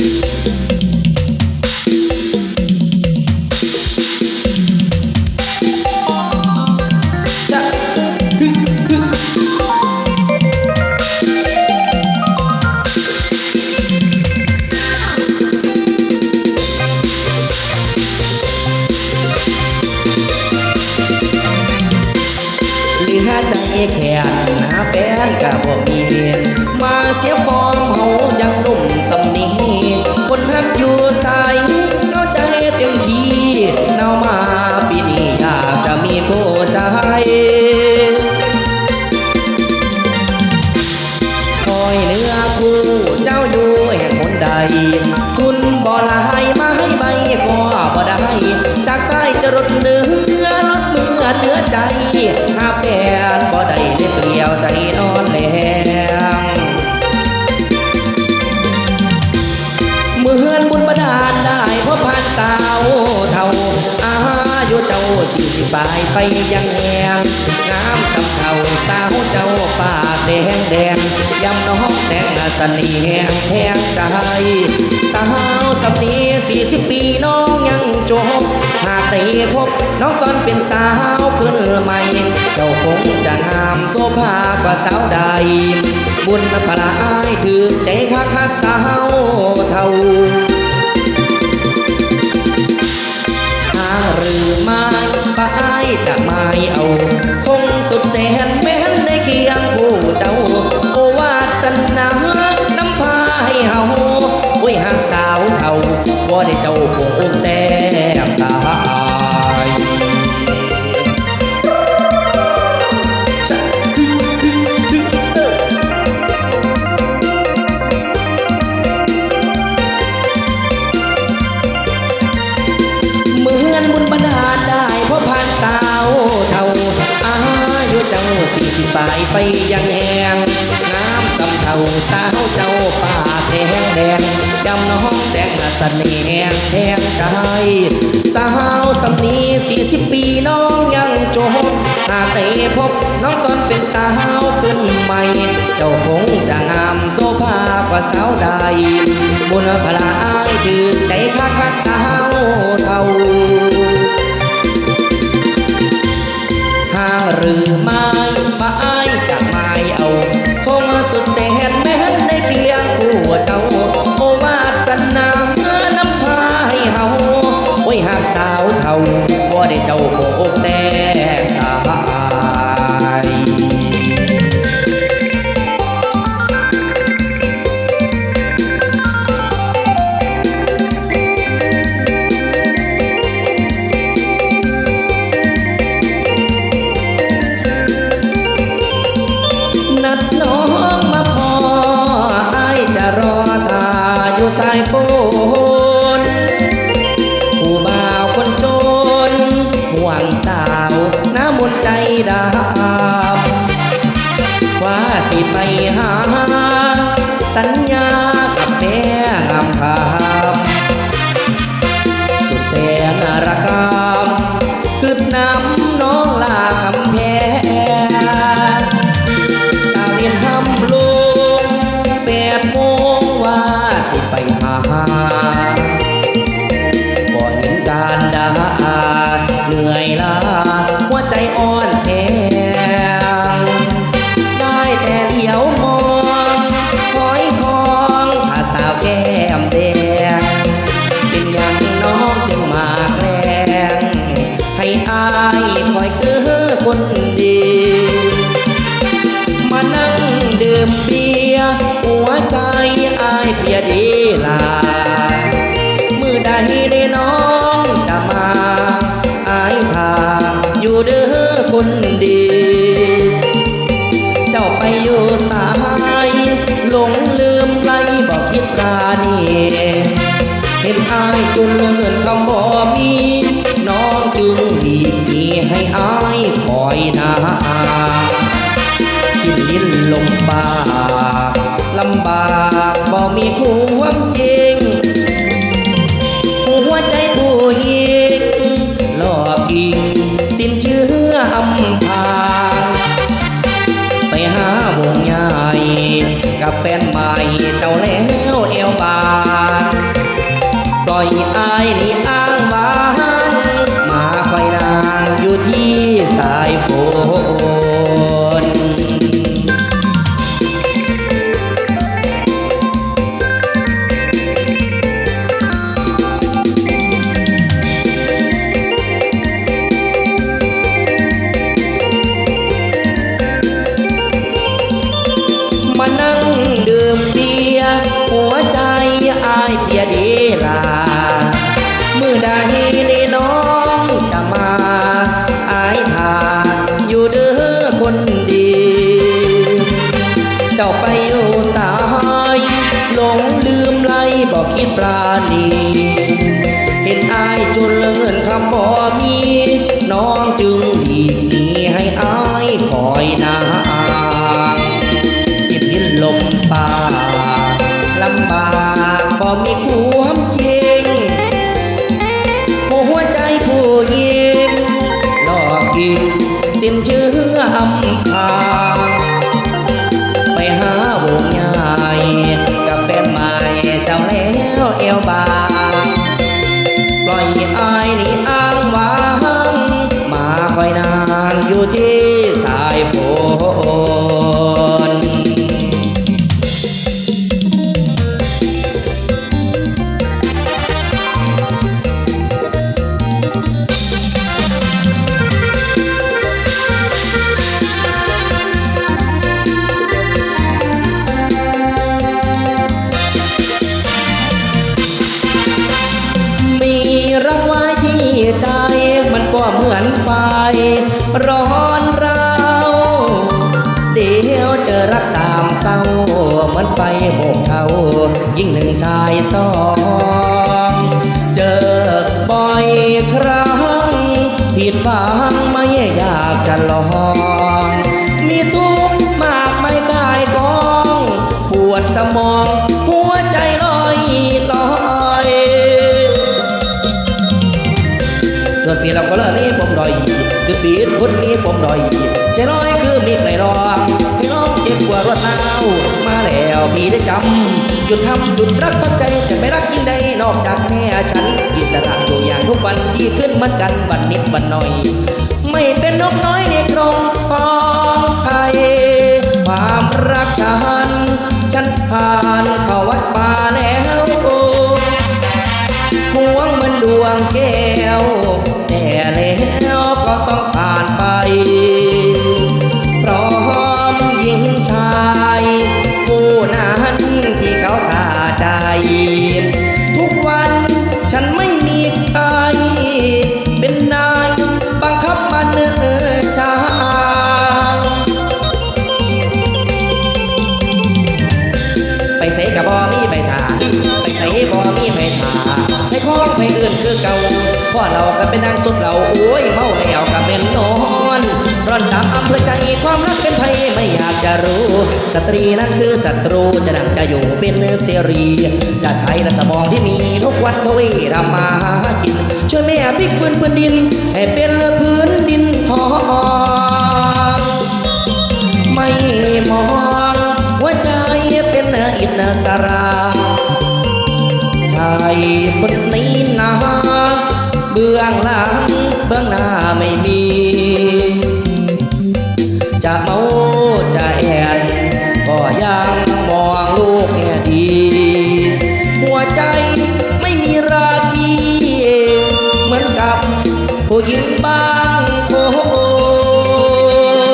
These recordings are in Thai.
เหลือใจแค่หาแฟนกับบ่มีมาเสียฟอร์มเฮายังหนุ่ม คนฮักอยู่ใสเอ ไปยังแหงงามสำเทาสาวเจ้าป่าแดงแดงยำน้องแดงเสน่ห์แหงแทงใจสาวสำนีสี่สิบปีน้องยังจบหากได้พบน้องตอนเป็นสาวขึ้นใหม่ เจ้าคงจะงามโซภากว่าสาวใด บุญพลาอายถือใจคักคักสาวเท่า จะไม่เอา สายไปยังแหงงามสำเทาสาวเจ้าป่าแทงแดงจำน้องแดงละเสน่ห์แทงใจสาวสำนีสี่สิบปีน้องยังจบหากได้พบน้องตอนเป็นสาวขึ้นใหม่ เจ้าคงจะงามโซภากว่าสาวใดบุญพลาอายถือใจคักคักสาวเท่าหากหรือมา ง ห็นอายจนเงินคำบ่มีน้องจึงหลีกให้อายคอยนาสิ้นลิ้นลมปา รักสามเศร้าเหมือนไฟโบกเขายิ่งหนึ่งชายสองเจอบ่อยครั้ง ผิดหวังไม่อยากจะลองมีทุกข์มากไม่กายกองปวดสมองหัวใจลอยลอยส่วนปีเราก็เลิกนี้ผมดอยจุดปีดคนนี้ผมดอยใจลอยคือมีใครรอ กว่ารถหนาวมาแล้วพี่ได้จำหยุดทำหยุดรักพักใจจะไม่รักยิ่งใดนอกจากแม่ฉันอิสระอยู่อย่างทุกวันที่ขึ้นเหมือนกันวันนิดวันหน่อย ไม่เป็นนกน้อยในกรงฟองไข่ความรักฉันฉันผ่านเข้าวัดป่าแล้วห่วงเหมือนดวงแก้วแต่แล้ว เก่าพ่อเราก็เป็นนางสุดเหล่าโอ้ยเมาแล้วก็เป็นนอนร่อนตามอำเภอใจความรักเป็นภัยไม่อยากจะรู้ สตรีนั้นคือศัตรูจะดังจะอยู่เป็นเสรี จะใช้และสมองที่มีทุกวันทวีทำมากินช่วยแม่พลิกพื้นพื้นดินให้เป็นพื้นดินทอง ผู้หญิงบางค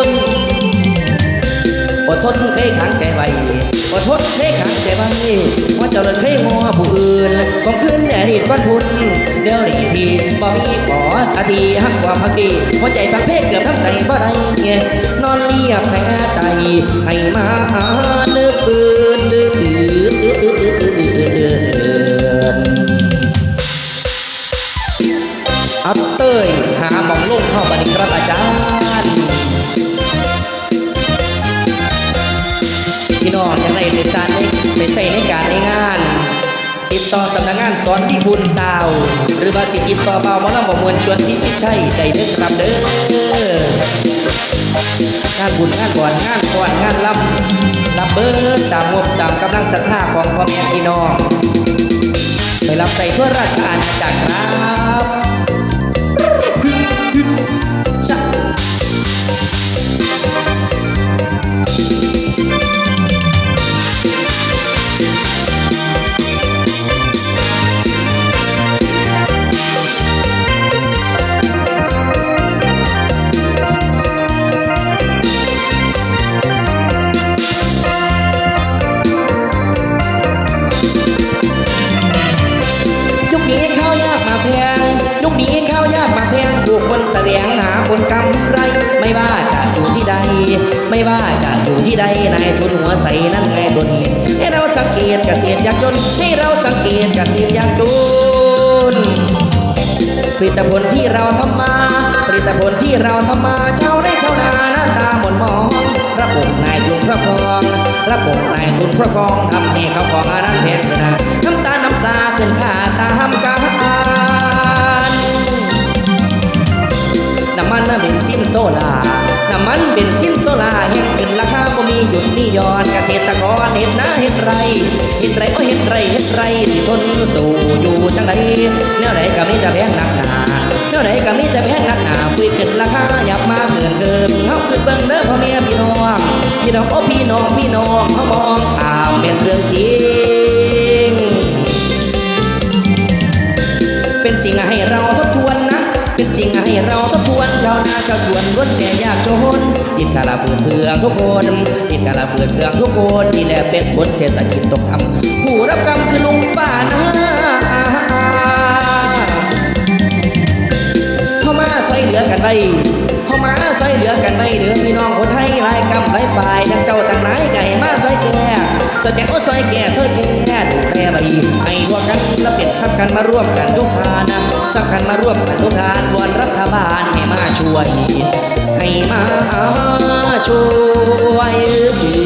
นอดทนเคยขังใจไว้อดทนเคยขังใจไว้ว่าเจ้าเลยเคยงัวผู้อื่นก็ขึ้นแดดดีก้อนทุนเดี๋ยวนี้พี่บ่มีขออาทีหักความพักดีหัวใจฟังเพลงเกือบทำใจบ่ได้เงี้ยนอนเรียบแพ้ใจให้มาหาเนื้อ ครับอาจารย์พี่น้องจะได้ไปสานไปใส่ในการในงาน ติดต่อสำนักงานสอนที่บุญสาว หรือว่าสิติดต่อเบาหมอลำบ่มวลชวนพิชิตชัยได้เด้อครับเด้องานบุญงานบวชงานก่อนงานลำรับเบิดตามงบตามกำลังศรัทธาของพ่อแม่พี่น้องไปรับใส่ทั่วราชอาณาจักรครับ ผู้คนแสวงหาผลกำไร ไม่ว่าจะอยู่ที่ใด ไม่ว่าจะอยู่ที่ใดนายทุนหัวใสนั่นไงตนให้เราสังเกตเกษตรยากจน ให้เราสังเกตเกษตรยากจนผลิตผลที่เราทำมาผลิตผลที่เราทำมาชาวไร่ชาวนาหน้าตาหม่นมองระบบนายทุนพระครองระบบนายทุนพระครองทำให้เขาของอนั้นแพงเลยนะ ไรเห็นไรโอ้เห็นไรเห็นไรสิทนสู่อยู่จังไรแนวไหนก็มีแต่แพงหนักหนาแนวไหนก็มีแต่แพงหนักหนาคุยขึ้นราคาหยับมาเกินเกินเฮาคือเบิ่งเด้อพ่อแม่พี่น้องพี่น้องโอ้พี่น้องพี่น้องเขามองตามเป็นเรื่องจริง เป็นสิ่งให้เราทบทวน เป็นสิ่งให้เราทบทวนชาวนาชาวสวนล้วนแต่ยากจนติดกาลาเปื่อเพืองทุกคนติดกาลาเปื่อเพืองทุกคนนี่แหละเป็นผลเศรษฐกิจตกต่ำผู้รับกรรมคือลุงป้านะเข้ามาใส่เหลือกันไว้เข้ามาใส่เหลือกันไว้เดือพี่น้องคนไทยหลายกรรมหลายฝ่ายทั้งเจ้าทั้งนายไก่มาใส่แก่ สวยแก้วสวยแก่สวยแก่ดูแลใบให้รวมกันและเปลี่ยนสักกันมาร่วมกันทุกทานะสักกันมาร่วมกันทุกทานวอนรัฐบาลให้มาช่วย ให้มาช่วย